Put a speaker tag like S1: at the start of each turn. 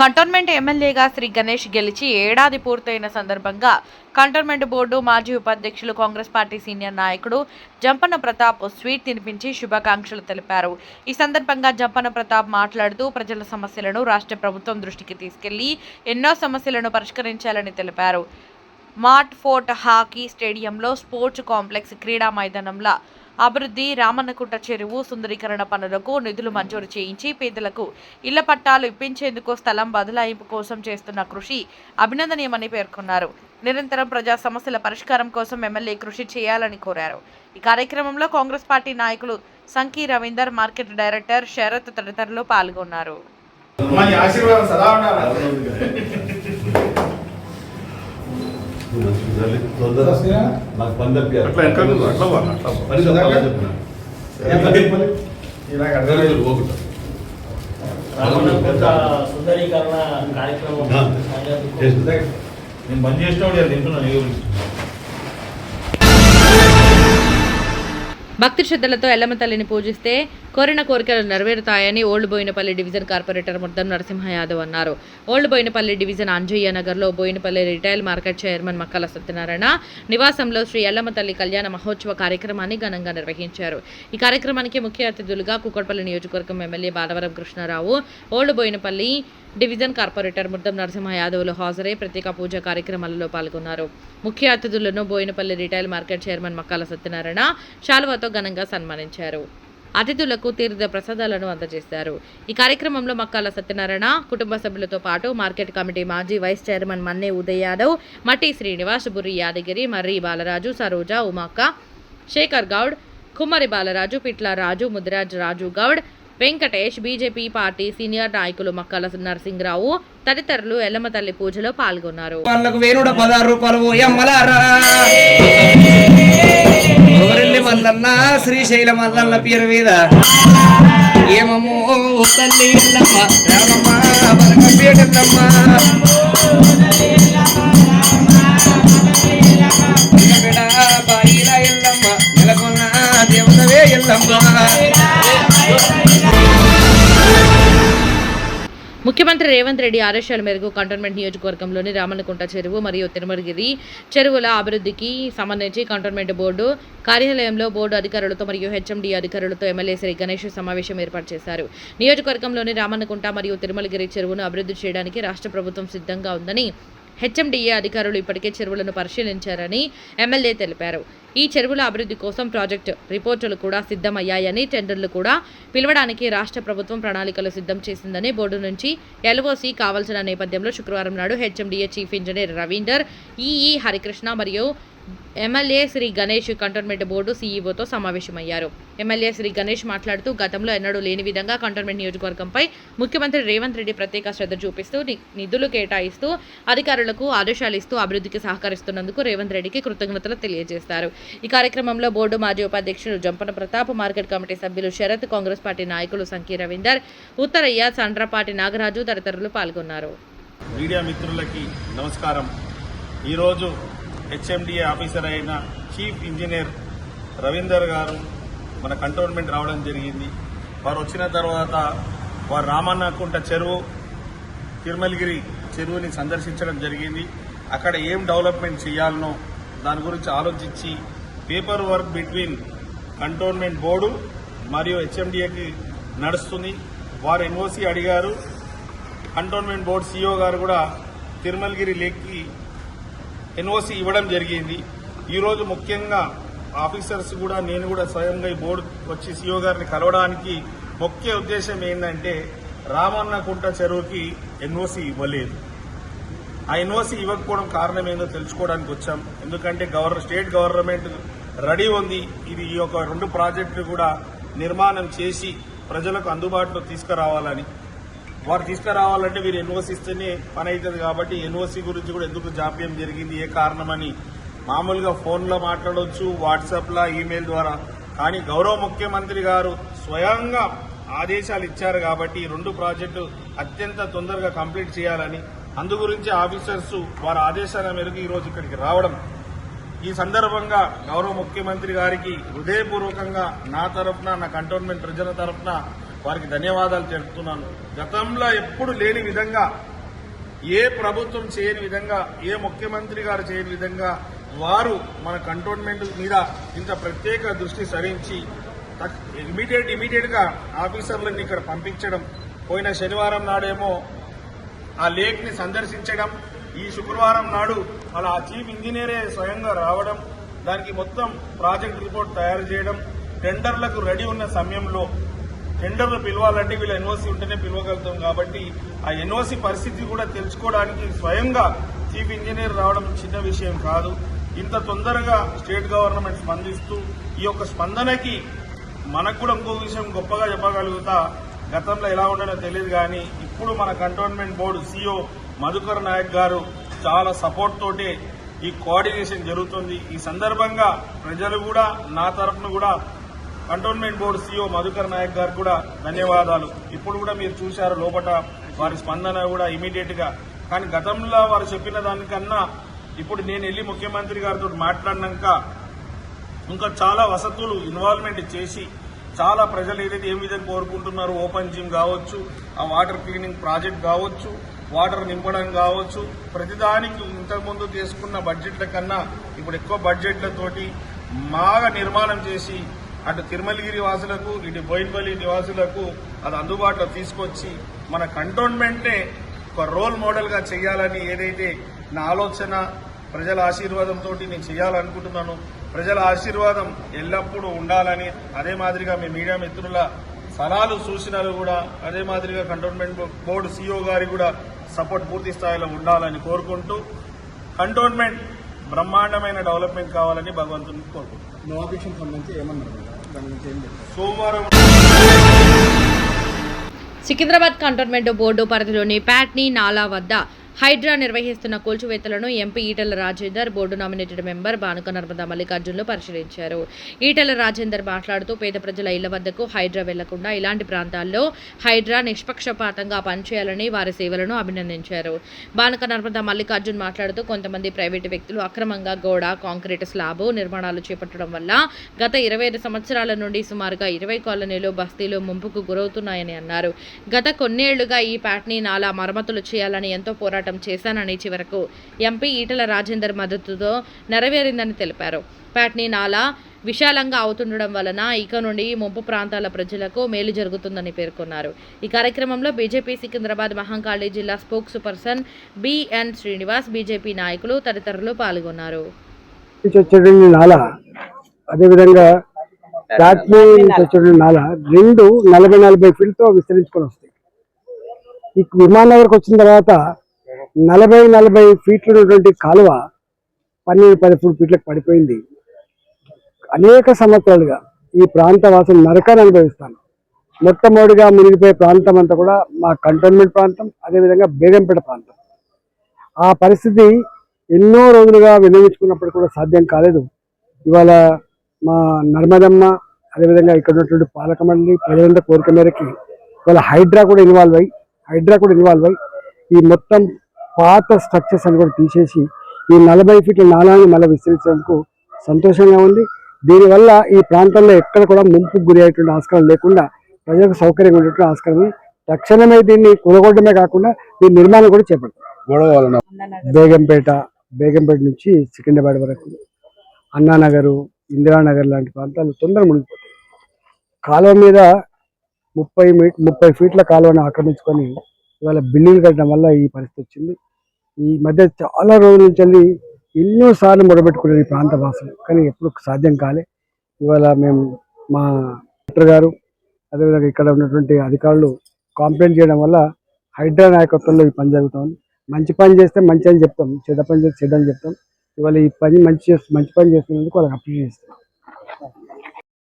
S1: Cantonment ఎమ్మెల్యేగా శ్రీ గణేష్ గెలిచి ఏడాది పూర్తయిన సందర్భంగా కంటోన్మెంట్ బోర్డు మాజీ ఉపాధ్యక్షులు కాంగ్రెస్ పార్టీ సీనియర్ నాయకుడు జంపన ప్రతాప్ స్వీట్ తినిపించి శుభాకాంక్షలు తెలిపారు. ఈ సందర్భంగా జంపన ప్రతాప్ మాట్లాడుతూ ప్రజల సమస్యలను రాష్ట్ర ప్రభుత్వం దృష్టికి తీసుకెళ్ళి ఎన్నో సమస్యలను పరిష్కరించాలని తెలిపారు. మార్ట్ ఫోర్ట్ హాకీ స్టేడియంలో స్పోర్ట్స్ కాంప్లెక్స్ క్రీడా మైదానంలో అభివృద్ధి రామన్నకుంట చెరువు సుందరీకరణ పనులకు నిధులు మంజూరు చేయించి పేదలకు ఇళ్ళ పట్టాలు ఇప్పించేందుకు స్థలం బదలాయింపు కోసం చేస్తున్న కృషి అభినందనీయమని పేర్కొన్నారు. నిరంతరం ప్రజా సమస్యల పరిష్కారం కోసం ఎమ్మెల్యే కృషి చేయాలని కోరారు. ఈ కార్యక్రమంలో కాంగ్రెస్ పార్టీ నాయకులు సంకీ రవీందర్ మార్కెట్ డైరెక్టర్ శరత్ తదితరులు పాల్గొన్నారు.
S2: నాకు పని తప్పారు
S3: అట్లా.
S2: పని చెప్పిన.
S4: రామన్నకుంట సుందరీకరణ కార్యక్రమం.
S3: నేను బంద్ చేసినప్పుడు నేను తింటున్నాను నీ గురించి.
S1: భక్తి శ్రద్ధలతో ఎల్లమ్మ తల్లిని పూజిస్తే కోరిన కోరికలు నెరవేరుతాయని old Boinpally division corporator Muddam Narasimha Yadav అన్నారు. ఓల్డ్ బోయినపల్లి డివిజన్ అంజయ్య నగర్లో Bowenpally retail market chairman Makkala Satyanarayana నివాసంలో శ్రీ ఎల్లమ్మ తల్లి కళ్యాణ మహోత్సవ కార్యక్రమాన్ని ఘనంగా నిర్వహించారు. ఈ కార్యక్రమానికి ముఖ్య అతిథులుగా కుక్కడపల్లి నియోజకవర్గం MLA Balavaram Krishnarao old Boinpally division corporator Muddam Narasimha యాదవ్లు హాజరై ప్రత్యేక పూజ కార్యక్రమాలలో పాల్గొన్నారు. ముఖ్య అతిథులను Boinpally retail market chairman Makkala Satyanarayana శాలువాతో ఘనంగా సన్మానించారు. అతిథులకు తీర్థ ప్రసాదాలను అందజేశారు. ఈ కార్యక్రమంలో మక్కాల సత్యనారాయణ కుటుంబ సభ్యులతో పాటు మార్కెట్ కమిటీ మాజీ వైస్ చైర్మన్ మన్నే ఉదయ్ యాదవ్ మట్టి శ్రీనివాస్ బుర్రి యాదగిరి మర్రి Balaraju Saroja ఉమాక్క Shekar Goud Kummari Balaraju Pitla Raju Mudiraj Raju Goud Venkatesh BJP party senior నాయకులు మక్కల నరసింహరావు తదితరులు ఎల్లమ్మ తల్లి పూజలో పాల్గొన్నారు.
S5: వాళ్ళకు వేణుడ పదహారు రూపాయలు ఎమ్మలారా ఎవరెల్లి మల్లన్న శ్రీశైల మల్లన్న పేరు మీద. ఏమమ్మో తల్లి ఎల్లమ్మ రామమ్మ బలగంపేట ఎల్లమ్మ ఎల్లమ్మ నెలకొన్న దేవతవే ఎల్లమ్మ
S1: ముఖ్యమంత్రి రేవంత్ రెడ్డి ఆదేశాల మేరకు కంటోన్మెంట్ నియోజకవర్గంలోని రామన్నకుంట చెరువు మరియు తిరుమలగిరి చెరువుల అభివృద్ధికి సంబంధించి కంటోన్మెంట్ బోర్డు కార్యాలయంలో బోర్డు అధికారులతో మరియు హెచ్ఎండి అధికారులతో ఎమ్మెల్యే శ్రీ గణేష్ సమావేశం ఏర్పాటు చేశారు. నియోజకవర్గంలోని రామన్నకుంట మరియు తిరుమలగిరి చెరువును అభివృద్ధి చేయడానికి రాష్ట్ర ప్రభుత్వం సిద్ధంగా ఉందని హెచ్ఎండిఏ అధికారులు ఇప్పటికే చెరువులను పరిశీలించారని ఎమ్మెల్యే తెలిపారు. ఈ చెరువుల అభివృద్ధి కోసం ప్రాజెక్టు రిపోర్టులు కూడా సిద్ధమయ్యాయని టెండర్లు కూడా పిలవడానికి రాష్ట్ర ప్రభుత్వం ప్రణాళికలు సిద్ధం చేసిందని బోర్డు నుంచి ఎల్ఓసి కావాల్సిన నేపథ్యంలో శుక్రవారం నాడు HMDA chief engineer Raveender EE Harikrishna మరియు MLA Shri Ganesh cantonment board సీఈఓతో సమావేశమయ్యారు. ఎమ్మెల్యే శ్రీ గణేష్ మాట్లాడుతూ గతంలో ఎన్నడూ లేని విధంగా కంటోన్మెంట్ నియోజకవర్గంపై ముఖ్యమంత్రి రేవంత్ రెడ్డి ప్రత్యేక శ్రద్ధ చూపిస్తూ నిధులు కేటాయిస్తూ అధికారులకు ఆదేశాలు ఇస్తూ అభివృద్ధికి సహకరిస్తున్నందుకు రేవంత్ రెడ్డికి కృతజ్ఞతలు తెలియజేస్తారు. ఈ కార్యక్రమంలో బోర్డు మాజీ ఉపాధ్యక్షులు జంపన ప్రతాప్ మార్కెట్ కమిటీ సభ్యులు శరత్ కాంగ్రెస్ పార్టీ నాయకులు సంకీ రవీందర్ ఉత్తరయ్య సండ్రపాటి నాగరాజు తదితరులు పాల్గొన్నారు.
S3: మీడియా మిత్రులకి నమస్కారం. ఈరోజు హెచ్ఎండిఏ ఆఫీసర్ అయిన చీఫ్ ఇంజనీర్ రవీందర్ గారు మన కంటోన్మెంట్ రావడం జరిగింది. వారు వచ్చిన తర్వాత వారు రామన్నకుంట చెరువు తిరుమలగిరి చెరువుని సందర్శించడం జరిగింది. అక్కడ ఏం డెవలప్మెంట్ చేయాలనో దాని గురించి ఆలోచించి paper work between cantonment board మరియు హెచ్ఎండిఏకి నడుస్తుంది. వారు ఎన్ఓసి అడిగారు. కంటోన్మెంట్ బోర్డు సీఈఓ గారు కూడా తిరుమలగిరి లేక్కి ఎన్ఓసి ఇవ్వడం జరిగింది. ఈరోజు ముఖ్యంగా ఆఫీసర్స్ కూడా నేను కూడా స్వయంగా ఈ బోర్డు వచ్చి సీఓ గారిని కలవడానికి ముఖ్య ఉద్దేశం ఏంటంటే రామన్నకుంట చెరువుకి ఎన్ఓసి ఇవ్వలేదు. ఆ ఎన్ఓసి ఇవ్వకపోవడం కారణం ఏందో తెలుసుకోవడానికి వచ్చాం. ఎందుకంటే గవర్నర్ స్టేట్ గవర్నమెంట్ రెడీ ఉంది. ఇది ఈ యొక్క రెండు ప్రాజెక్టులు కూడా నిర్మాణం చేసి ప్రజలకు అందుబాటులో తీసుకురావాలని. వారు తీసుకురావాలంటే వీరు ఎన్ఓసి ఇస్తేనే పని అవుతుంది కాబట్టి ఎన్ఓసి గురించి కూడా ఎందుకు జాప్యం జరిగింది ఏ కారణమని మామూలుగా ఫోన్లో మాట్లాడవచ్చు వాట్సాప్లో ఈమెయిల్ ద్వారా. కానీ గౌరవ ముఖ్యమంత్రి గారు స్వయంగా ఆదేశాలు ఇచ్చారు కాబట్టి ఈ రెండు ప్రాజెక్టు అత్యంత తొందరగా కంప్లీట్ చేయాలని. అందు గురించి ఆఫీసర్స్ వారి ఆదేశాల మేరకు ఈరోజు ఇక్కడికి రావడం ఈ సందర్భంగా గౌరవ ముఖ్యమంత్రి గారికి హృదయపూర్వకంగా నా తరఫున నా కంటోన్మెంట్ ప్రజల తరఫున వారికి ధన్యవాదాలు తెలుపుతున్నాను గతంలో ఎప్పుడు లేని విధంగా ఏ ప్రభుత్వం చేయని విధంగా ఏ ముఖ్యమంత్రి గారు చేయని విధంగా వారు మన కంటోన్మెంట్ మీద ఇంత ప్రత్యేక దృష్టి సరించి ఇమీడియట్ ఇమీడియట్గా ఆఫీసర్లను ఇక్కడ పంపించడం పోయిన శనివారం నాడేమో ఆ లేక్ని సందర్శించడం ఈ శుక్రవారం నాడు అలా చీఫ్ ఇంజనీరే స్వయంగా రావడం దానికి మొత్తం ప్రాజెక్ట్ రిపోర్ట్ తయారు చేయడం టెండర్లకు రెడీ ఉన్న సమయంలో టెండర్లు పిలవాలంటే వీళ్ళ ఎన్ఓసి ఉంటేనే పిలవగలుగుతాం కాబట్టి ఆ ఎన్ఓసి పరిస్థితి కూడా తెలుసుకోవడానికి స్వయంగా చీఫ్ ఇంజనీర్ రావడం చిన్న విషయం కాదు. ఇంత తొందరగా స్టేట్ గవర్నమెంట్ స్పందిస్తూ ఈ యొక్క స్పందనకి మనకు కూడా ఇంకో విషయం గొప్పగా చెప్పగలుగుతా గతంలో ఎలా ఉండనో తెలియదు కానీ ఇప్పుడు మన cantonment board CO Madhukar Nayak గారు చాలా సపోర్ట్ తోటి ఈ కోఆర్డినేషన్ జరుగుతుంది. ఈ సందర్భంగా ప్రజలు కూడా నా తరఫున కూడా cantonment board CO Madhukar Nayak గారు కూడా ధన్యవాదాలు. ఇప్పుడు కూడా మీరు చూశారు లోపల వారి స్పందన కూడా ఇమీడియట్గా. కానీ గతంలో వారు చెప్పిన దానికన్నా ఇప్పుడు నేను వెళ్ళి ముఖ్యమంత్రి గారితో మాట్లాడినాక ఇంకా చాలా వసతులు ఇన్వాల్వ్మెంట్ చేసి చాలా ప్రజలు ఏదైతే ఏ విధంగా కోరుకుంటున్నారో ఓపెన్ జిమ్ కావచ్చు ఆ వాటర్ క్లీనింగ్ ప్రాజెక్ట్ కావచ్చు వాటర్ నింపడం కావచ్చు. ప్రతిదానికి ఇంతకుముందు తీసుకున్న బడ్జెట్ల కన్నా ఇప్పుడు ఎక్కువ బడ్జెట్లతోటి బాగా నిర్మాణం చేసి అటు తిరుమలగిరి వాసులకు ఇటు బోయిన్పల్లి నివాసులకు అది అందుబాటులో తీసుకొచ్చి మన కంటోన్మెంట్నే ఒక రోల్ మోడల్గా చేయాలని ఏదైతే నా ఆలోచన ప్రజల ఆశీర్వాదంతో నేను చేయాలనుకుంటున్నాను. ప్రజల ఆశీర్వాదం ఎల్లప్పుడూ ఉండాలని అదే మాదిరిగా మీ మీడియా మిత్రుల సలహాలు సూచనలు కూడా అదే మాదిరిగా కంటోన్మెంట్ బోర్డు సీఓ గారి కూడా సపోర్ట్ పూర్తి స్థాయిలో ఉండాలని కోరుకుంటూ కంటోన్మెంట్ బ్రహ్మాండమైన డెవలప్మెంట్ కావాలని భగవంతుని కోరుకుంటున్నాను సోమవారం
S1: సికింద్రాబాద్ కంటోన్మెంట్ బోర్డు పరిధిలోని ప్యాట్నీ నాలా వద్ద హైడ్రా నిర్వహిస్తున్న కూల్చివేతలను MP Etala Rajender board nominated member Banuka Narmada మల్లికార్జున్లు పరిశీలించారు. ఈటెల రాజేందర్ మాట్లాడుతూ పేద ప్రజల ఇళ్ళ వద్దకు హైడ్రా వెళ్ళకుండా ఇలాంటి ప్రాంతాల్లో హైడ్రా నిష్పక్షపాతంగా పనిచేయాలని వారి సేవలను అభినందించారు. బానుక నర్మదా మల్లికార్జున్ మాట్లాడుతూ కొంతమంది ప్రైవేటు వ్యక్తులు అక్రమంగా గోడ కాంక్రీట్ స్లాబు నిర్మాణాలు చేపట్టడం వల్ల గత ఇరవై ఐదు సంవత్సరాల నుండి సుమారుగా ఇరవై కాలనీలు బస్తీలు ముంపుకు గురవుతున్నాయని అన్నారు. గత కొన్నేళ్ళుగా ఈ ప్యాట్ని నాలా మరమ్మతులు చేయాలని ఎంతో పోరాటం చేశానని చివరకు ఎంపీ ఈటల రాజేందర్ మద్దతుతో నెరవేరిందని తెలిపారు. ప్యాట్నీ నాలా విశాలంగా అవుతుండడం వలన ఇక నుండి ముంపు ప్రాంతాల ప్రజలకు మేలు జరుగుతుందని పేర్కొన్నారు. ఈ కార్యక్రమంలో బీజేపీ సికింద్రాబాద్ మహంకాళి జిల్లా spokesperson BN Srinivas BJP నాయకులు తదితరులు పాల్గొన్నారు.
S6: అదేవిధంగా నాల రెండు నలభై నలభై ఫీట్తో విస్తరించుకొని వస్తాయి. ఈ విమానగర్కి వచ్చిన తర్వాత నలభై నలభై ఫీట్లు ఉన్నటువంటి కాలువ పన్నెండు పదమూడు ఫీట్లకు పడిపోయింది. అనేక సంవత్సరాలుగా ఈ ప్రాంత నరకాన్ని అనుభవిస్తాను. మొట్టమొదటిగా మునిగిపోయే ప్రాంతం అంతా కూడా మా కంటోన్మెంట్ ప్రాంతం అదేవిధంగా బేగంపేట ప్రాంతం. ఆ పరిస్థితి ఎన్నో రోజులుగా వినియోగించుకున్నప్పుడు కూడా సాధ్యం కాలేదు. ఇవాళ మా నర్మదమ్మ అదేవిధంగా ఇక్కడ ఉన్నటువంటి పాలక మండలి ప్రజలంతా కోరిక మేరకి ఇవాళ హైడ్రా కూడా ఇన్వాల్వ్ అయ్యి హైడ్రా కూడా ఇన్వాల్వ్ అయ్యి ఈ మొత్తం పాత స్ట్రక్చర్స్ అని కూడా తీసేసి ఈ నలభై ఫీట్ల నాలాన్ని మళ్ళీ విస్తరించడానికి సంతోషంగా ఉంది. దీనివల్ల ఈ ప్రాంతంలో ఎక్కడ కూడా ముంపుకు గురి అయ్యేటువంటి ఆస్కారం లేకుండా ప్రజలకు సౌకర్యంగా ఉండేటువంటి ఆస్కారం. తక్షణమే దీన్ని కొనగొట్టడమే కాకుండా దీని నిర్మాణం కూడా చేపడతాం
S2: గొడవ వలన
S6: బేగంపేట బేగంపేట నుంచి సికింద్రాబాద్ వరకు అన్నానగరు ఇందిరానగర్ లాంటి ప్రాంతాలు తొందర మునిగిపోతాయి. కాలువ మీద ముప్పై మీ ముప్పై ఫీట్ల కాలువను ఆక్రమించుకొని ఇవాళ బిల్డింగ్ కట్టడం వల్ల ఈ పరిస్థితి వచ్చింది. ఈ మధ్య చాలా రోజుల నుంచి వెళ్ళి ఎన్నోసార్లు మొదలుపెట్టుకున్నారు ఈ ప్రాంత వాసులు కానీ ఎప్పుడు సాధ్యం కాలే. ఇవాళ మేము మా కలెక్టర్ గారు అదేవిధంగా ఇక్కడ ఉన్నటువంటి అధికారులు కాంప్లైంట్ చేయడం వల్ల హైడ్రా నాయకత్వంలో ఈ పని జరుగుతుంది. మంచి పని చేస్తే మంచి అని చెప్తాం. చెడ్డ పని చేస్తే చెడ్డ అని చెప్తాం. ఇవాళ ఈ పని మంచి మంచి పని చేస్తున్నందుకు వాళ్ళకి అప్రిషియేట్ చేస్తాం